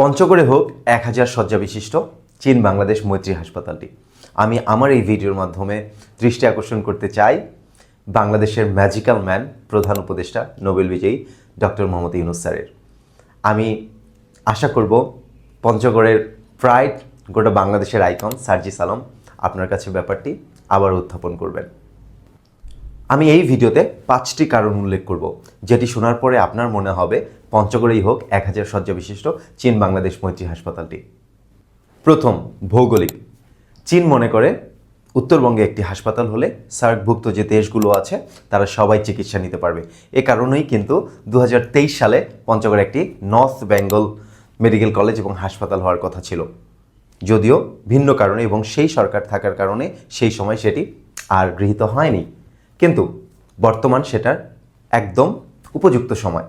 পঞ্চগড়ে হোক, এক হাজার শয্যা বিশিষ্ট চীন বাংলাদেশ মৈত্রী হাসপাতালটি। আমি আমার এই ভিডিওর মাধ্যমে দৃষ্টি আকর্ষণ করতে চাই বাংলাদেশের ম্যাজিক্যাল ম্যান প্রধান উপদেষ্টা, নোবেল বিজয়ী ডক্টর মোহাম্মদ ইউনুস স্যারের। আমি আশা করব পঞ্চগড়ের প্রাইড গোটা বাংলাদেশের আইকন সার্জি সালাম আপনার কাছে ব্যাপারটি আবার উত্থাপন করবেন। আমি এই ভিডিওতে পাঁচটি কারণ উল্লেখ করব, যেটি শোনার পরে আপনার মনে হবে পঞ্চগড়েই হোক, এক হাজার শয্যা বিশিষ্ট চীন বাংলাদেশ মৈত্রী হাসপাতালটি। প্রথম ভৌগোলিক। চীন মনে করে উত্তরবঙ্গে একটি হাসপাতাল হলে সার্কভুক্ত যে দেশগুলো আছে, তারা সবাই চিকিৎসা নিতে পারবে। এ কারণেই কিন্তু দু হাজার তেইশ সালে পঞ্চগড়ে একটি নর্থ বেঙ্গল মেডিকেল কলেজ এবং হাসপাতাল হওয়ার কথা ছিল। যদিও ভিন্ন কারণে এবং সেই সরকার থাকার কারণে সেই সময় সেটি আর গৃহীত হয়নি। কিন্তু বর্তমান সেটার একদম উপযুক্ত সময়।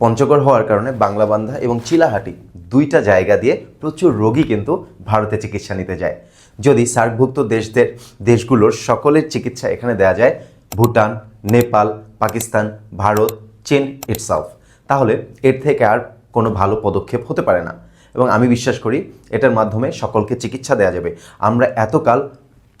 পঞ্চগড় হওয়ার কারণে বাংলাবান্ধা এবং চিলাহাটি দুইটা জায়গা দিয়ে প্রচুর রোগী কিন্তু ভারতে চিকিৎসা নিতে যায়। যদি সার্কভুক্ত দেশদের, দেশগুলোর সকলের চিকিৎসা এখানে দেওয়া যায়, ভুটান, নেপাল, পাকিস্তান, ভারত, চীন ইটসেলফ তাহলে এর থেকে আর কোনো ভালো পদক্ষেপ হতে পারে না। এবং আমি বিশ্বাস করি এটার মাধ্যমে সকলকে চিকিৎসা দেওয়া যাবে। আমরা এতকাল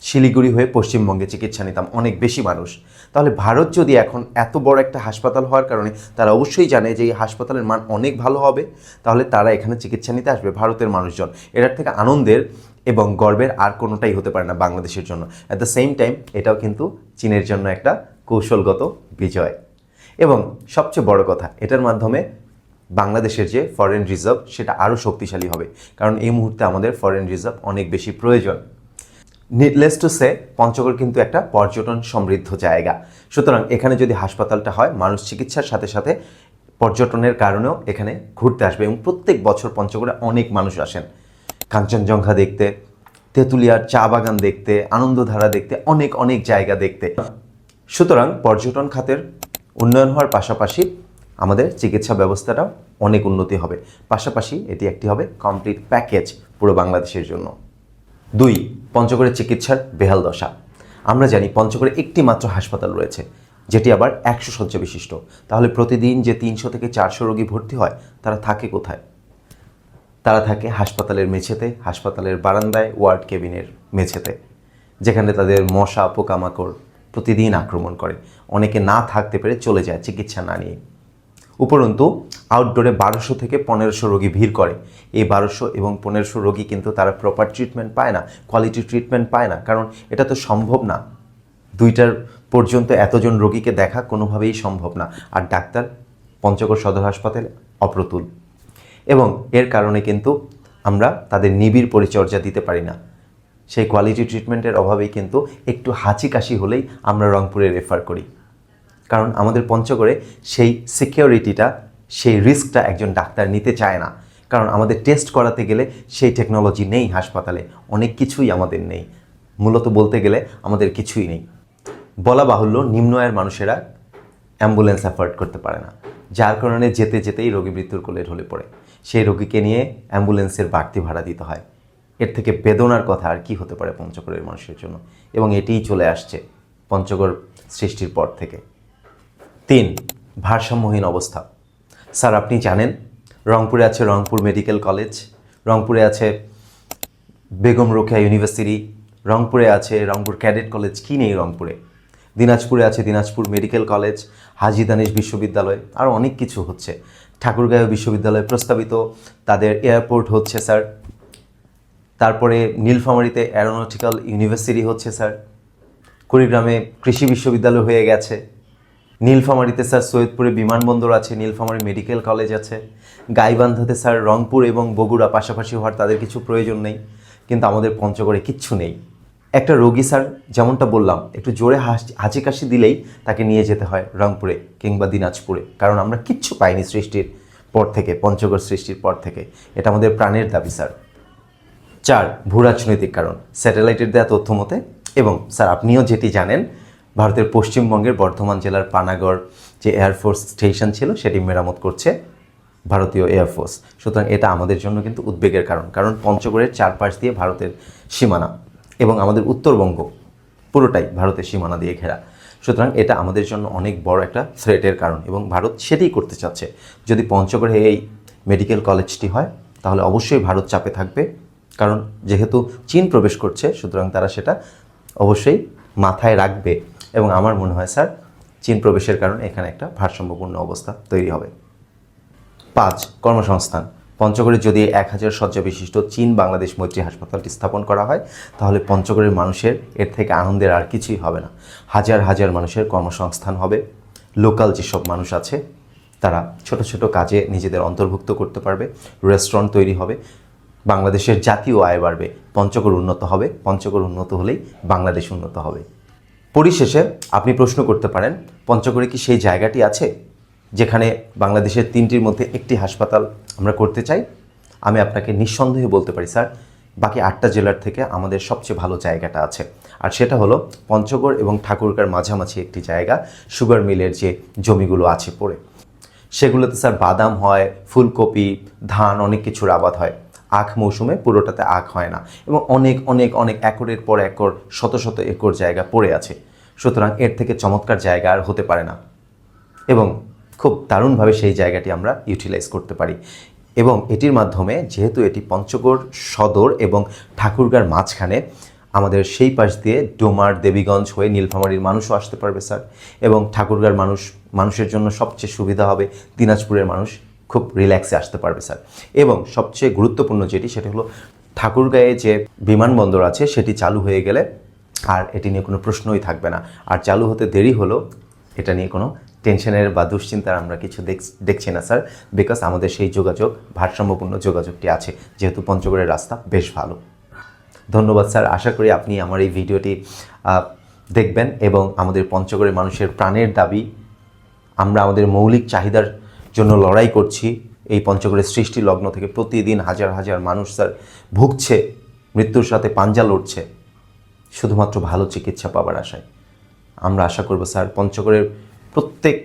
শিলিগুড়ি হয়ে পশ্চিমবঙ্গে চিকিৎসা নিতাম, অনেক বেশি মানুষ। তাহলে ভারত যদি এখন এত বড় একটা হাসপাতাল হওয়ার কারণে তারা অবশ্যই জানে যে এই হাসপাতালের মান অনেক ভালো হবে, তাহলে তারা এখানে চিকিৎসা নিতে আসবে ভারতের মানুষজন। এটার থেকে আনন্দের এবং গর্বের আর কোনোটাই হতে পারে না বাংলাদেশের জন্য। অ্যাট দ্য সেম টাইম এটাও কিন্তু চীনের জন্য একটা কৌশলগত বিজয়। এবং সবচেয়ে বড় কথা, এটার মাধ্যমে বাংলাদেশের যে ফরেন রিজার্ভ সেটা আরও শক্তিশালী হবে। কারণ এই মুহূর্তে আমাদের ফরেন রিজার্ভ অনেক বেশি প্রয়োজন। নিডলেস টু সে পঞ্চগড় কিন্তু একটা পর্যটন সমৃদ্ধ জায়গা। সুতরাং এখানে যদি হাসপাতালটা হয়, মানুষ চিকিৎসার সাথে সাথে পর্যটনের কারণেও এখানে ঘুরতে আসবে এবং প্রত্যেক বছর পঞ্চগড়ে অনেক মানুষ আসেন। কাঞ্চনজঙ্ঘা দেখতে, তেঁতুলিয়ার চা বাগান দেখতে, আনন্দধারা দেখতে, অনেক অনেক জায়গা দেখতে। সুতরাং পর্যটন খাতের উন্নয়ন হওয়ার পাশাপাশি আমাদের চিকিৎসা ব্যবস্থাটাও অনেক উন্নতি হবে। পাশাপাশি এটি একটি হবে কমপ্লিট প্যাকেজ পুরো বাংলাদেশের জন্য। দুই পঞ্চগড়ের চিকিৎসার বেহাল দশা। আমরা জানি পঞ্চগড়ে একটি মাত্র হাসপাতাল রয়েছে, যেটি আবার একশো শয্যা বিশিষ্ট। তাহলে প্রতিদিন যে তিনশো থেকে চারশো রোগী ভর্তি হয়, তারা থাকে কোথায়? তারা থাকে হাসপাতালের মেঝেতে, হাসপাতালের বারান্দায়, ওয়ার্ড কেবিনের মেঝেতে, যেখানে তাদের মশা, পোকামাকড় প্রতিদিন আক্রমণ করে। অনেকে না থাকতে পেরে চলে যায় চিকিৎসা না নিয়ে। উপরন্তু আউটডোরে বারোশো থেকে পনেরোশো রোগী ভিড় করে। এই বারোশো এবং পনেরোশো রোগী কিন্তু তারা প্রপার ট্রিটমেন্ট পায় না কোয়ালিটি ট্রিটমেন্ট পায় না, কারণ এটা তো সম্ভব না। দুইটার পর্যন্ত এতজন রোগীকে দেখা কোনোভাবেই সম্ভব না। আর ডাক্তার, পঞ্চগড় সদর হাসপাতালে অপ্রতুল। এবং এর কারণে কিন্তু আমরা তাদের নিবিড় পরিচর্যা দিতে পারি না। সেই কোয়ালিটি ট্রিটমেন্টের অভাবেই কিন্তু একটু হাঁচি কাশি হলেই আমরা রংপুরে রেফার করি। কারণ আমাদের পঞ্চগড়ে সেই সিকিউরিটিটা সেই রিস্কটা একজন ডাক্তার নিতে চায় না। কারণ আমাদের টেস্ট করাতে গেলে সেই টেকনোলজি নেই হাসপাতালে। অনেক কিছুই আমাদের নেই। মূলত বলতে গেলে আমাদের কিছুই নেই। বলা বাহুল্য, নিম্ন আয়ের মানুষেরা অ্যাম্বুলেন্স অ্যাফোর্ড করতে পারে না। যার কারণে যেতে যেতেই রোগী মৃত্যুর কোলে ঢলে পড়ে। সেই রোগীকে নিয়ে অ্যাম্বুলেন্সের বাড়তি ভাড়া দিতে হয়। এর থেকে বেদনার কথা আর কি হতে পারে পঞ্চগড়ের মানুষের জন্য? এবং এটিই চলে আসছে পঞ্চগড় সৃষ্টির পর থেকে। তিন, ভারসাম্যহীন অবস্থা। স্যার, আপনি জানেন, রংপুরে আছে রংপুর মেডিকেল কলেজ, রংপুরে আছে বেগম রোকেয়া ইউনিভার্সিটি, রংপুরে আছে রংপুর ক্যাডেট কলেজ, কী নেই রংপুরে? দিনাজপুরে আছে দিনাজপুর মেডিকেল কলেজ, হাজি দানিশ বিশ্ববিদ্যালয়, আর অনেক কিছু হচ্ছে। ঠাকুরগাঁও বিশ্ববিদ্যালয় প্রস্তাবিত, তাদের এয়ারপোর্ট হচ্ছে, স্যার। তারপরে নীলফামারীতে অ্যারোনটিক্যাল ইউনিভার্সিটি হচ্ছে, স্যার। কুড়িগ্রামে কৃষি বিশ্ববিদ্যালয় হয়ে গেছে। নীলফামারীতে স্যার সৈয়দপুরে বিমানবন্দর আছে, নীলফামারী মেডিকেল কলেজ আছে। গাইবান্ধাতে স্যার রংপুর এবং বগুড়া পাশাপাশি হওয়ার তাদের কিছু প্রয়োজন নেই, কিন্তু আমাদের পঞ্চগড়ে কিচ্ছু নেই। একটা রোগী স্যার, যেমনটা বললাম, একটু জোরে হাঁচি কাশি দিলেই তাকে নিয়ে যেতে হয় রংপুরে কিংবা দিনাজপুরে, কারণ আমরা কিচ্ছু পাইনি সৃষ্টির পর থেকে, পঞ্চগড় সৃষ্টির পর থেকে। এটা আমাদের প্রাণের দাবি, স্যার। চার, ভূরাজনৈতিক কারণ, স্যাটেলাইটের দেওয়া তথ্য মতে এবং স্যার আপনিও যেটি জানেন ভারতের পশ্চিমবঙ্গের বর্ধমান জেলার পানাগড় যে এয়ারফোর্স স্টেশন ছিল, সেটি মেরামত করছে ভারতীয় এয়ারফোর্স সুতরাং এটা আমাদের জন্য কিন্তু উদ্বেগের কারণ। কারণ পঞ্চগড়ের চারপাশ দিয়ে ভারতের সীমানা এবং আমাদের উত্তরবঙ্গ পুরোটাই ভারতের সীমানা দিয়ে ঘেরা। সুতরাং এটা আমাদের জন্য অনেক বড় একটা থ্রেটের কারণ এবং ভারত সেটাই করতে চাচ্ছে। যদি পঞ্চগড়ে এই মেডিকেল কলেজটি হয়, তাহলে অবশ্যই ভারত চাপে থাকবে। কারণ যেহেতু চীন প্রবেশ করছে, সুতরাং তারা সেটা অবশ্যই মাথায় রাখবে। এবং আমার মনে হয়, স্যার, চীন প্রবেশের কারণে এখানে একটা ভারসাম্যপূর্ণ অবস্থা তৈরি হবে। পাঁচ, কর্মসংস্থান। পঞ্চগড়ে যদি এক হাজার শয্যা বিশিষ্ট চীন বাংলাদেশ মৈত্রী হাসপাতালটি স্থাপন করা হয়, তাহলে পঞ্চগড়ের মানুষের এর থেকে আনন্দের আর কিছুই হবে না। হাজার হাজার মানুষের কর্মসংস্থান হবে। লোকাল যেসব মানুষ আছে, তারা ছোট ছোট কাজে নিজেদের অন্তর্ভুক্ত করতে পারবে, রেস্টুরেন্ট তৈরি হবে, বাংলাদেশের জাতীয় আয় বাড়বে, পঞ্চগড় উন্নত হবে, পঞ্চগড় উন্নত হলেই বাংলাদেশ উন্নত হবে। পরিশেষে আপনি প্রশ্ন করতে পারেন, পঞ্চগড়ে কি সেই জায়গাটি আছে যেখানে বাংলাদেশের তিনটির মধ্যে একটি হাসপাতাল আমরা করতে চাই? আমি আপনাকে নিঃসন্দেহে বলতে পারি, স্যার, বাকি আটটা জেলার থেকে আমাদের সবচেয়ে ভালো জায়গাটা আছে। আর সেটা হলো পঞ্চগড় এবং ঠাকুরকার মাঝামাঝি একটি জায়গা, সুগার মিলের যে জমিগুলো আছে পড়ে। সেগুলোতে, স্যার, বাদাম হয়, ফুলকপি, ধান, অনেক কিছুর আবাদ হয়। আখ মৌসুমে পুরোটাতে আখ হয় না এবং অনেক অনেক অনেক একরের পর একর, শত শত একর জায়গা পড়ে আছে। সুতরাং এর থেকে চমৎকার জায়গা আর হতে পারে না। এবং খুব দারুণভাবে সেই জায়গাটি আমরা ইউটিলাইজ করতে পারি। এবং এটির মাধ্যমে যেহেতু এটি পঞ্চগড় সদর এবং ঠাকুরগার মাঝখানে, আমাদের সেই পাশ দিয়ে ডোমার, দেবীগঞ্জ হয়ে নীলফামারীর মানুষও আসতে পারবে, স্যার। এবং ঠাকুরগার মানুষ, মানুষের জন্য সবচেয়ে সুবিধা হবে দিনাজপুরের মানুষ খুব রিল্যাক্সে আসতে পারবে, স্যার। এবং সবচেয়ে গুরুত্বপূর্ণ যেটি, সেটি হলো ঠাকুরগাঁয়ে যে বিমানবন্দর আছে, সেটি চালু হয়ে গেলে আর এটি নিয়ে কোনো প্রশ্নই থাকবে না। আর চালু হতে দেরি হলো, এটা নিয়ে কোনো টেনশনের বা দুশ্চিন্তার আমরা কিছু দেখ- দেখছি না, স্যার বিকজ আমাদের সেই যোগাযোগ, ভারসাম্যপূর্ণ যোগাযোগটি আছে। যেহেতু পঞ্চগড়ের রাস্তা বেশ ভালো। ধন্যবাদ, স্যার। আশা করি আপনি আমার এই ভিডিওটি দেখবেন এবং আমাদের পঞ্চগড়ের মানুষের প্রাণের দাবি, আমরা আমাদের মৌলিক চাহিদার জন্য লড়াই করছি। এই পঞ্চগড়ের সৃষ্টি লগ্ন থেকে প্রতিদিন হাজার হাজার মানুষ, স্যার, ভুগছে, মৃত্যুর সাথে পাঞ্জা লড়ছে। শুধুমাত্র ভালো চিকিৎসা পাবার আশায়। আমরা আশা করব, স্যার, পঞ্চগড়ের প্রত্যেক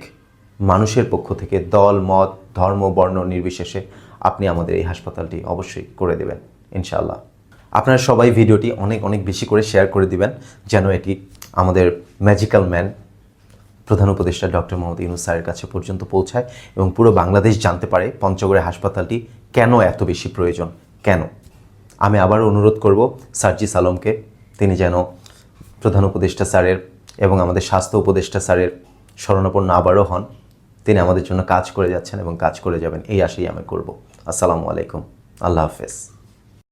মানুষের পক্ষ থেকে দল, মত, ধর্ম, বর্ণ নির্বিশেষে আপনি আমাদের এই হাসপাতালটি অবশ্যই করে দেবেন, ইনশাআল্লাহ। আপনারা সবাই ভিডিওটি অনেক অনেক বেশি করে শেয়ার করে দিবেন, যেন এটি আমাদের ম্যাজিক্যাল ম্যান প্রধান উপদেষ্টা ডক্টর মোহাম্মদ ইউনুস স্যারের কাছে পর্যন্ত পৌঁছায় এবং পুরো বাংলাদেশ জানতে পারে পঞ্চগড়ে হাসপাতালটি কেন এত বেশি প্রয়োজন। কেন? আমি আবারও অনুরোধ করব সার্জিস আলমকে, তিনি যেন প্রধান উপদেষ্টা স্যারের এবং আমাদের স্বাস্থ্য উপদেষ্টা স্যারের শরণাপন্ন আবারও হন। তিনি আমাদের জন্য কাজ করে যাচ্ছেন এবং কাজ করে যাবেন, এই আশাই আমি করব। আসসালামু আলাইকুম। আল্লাহ হাফেজ।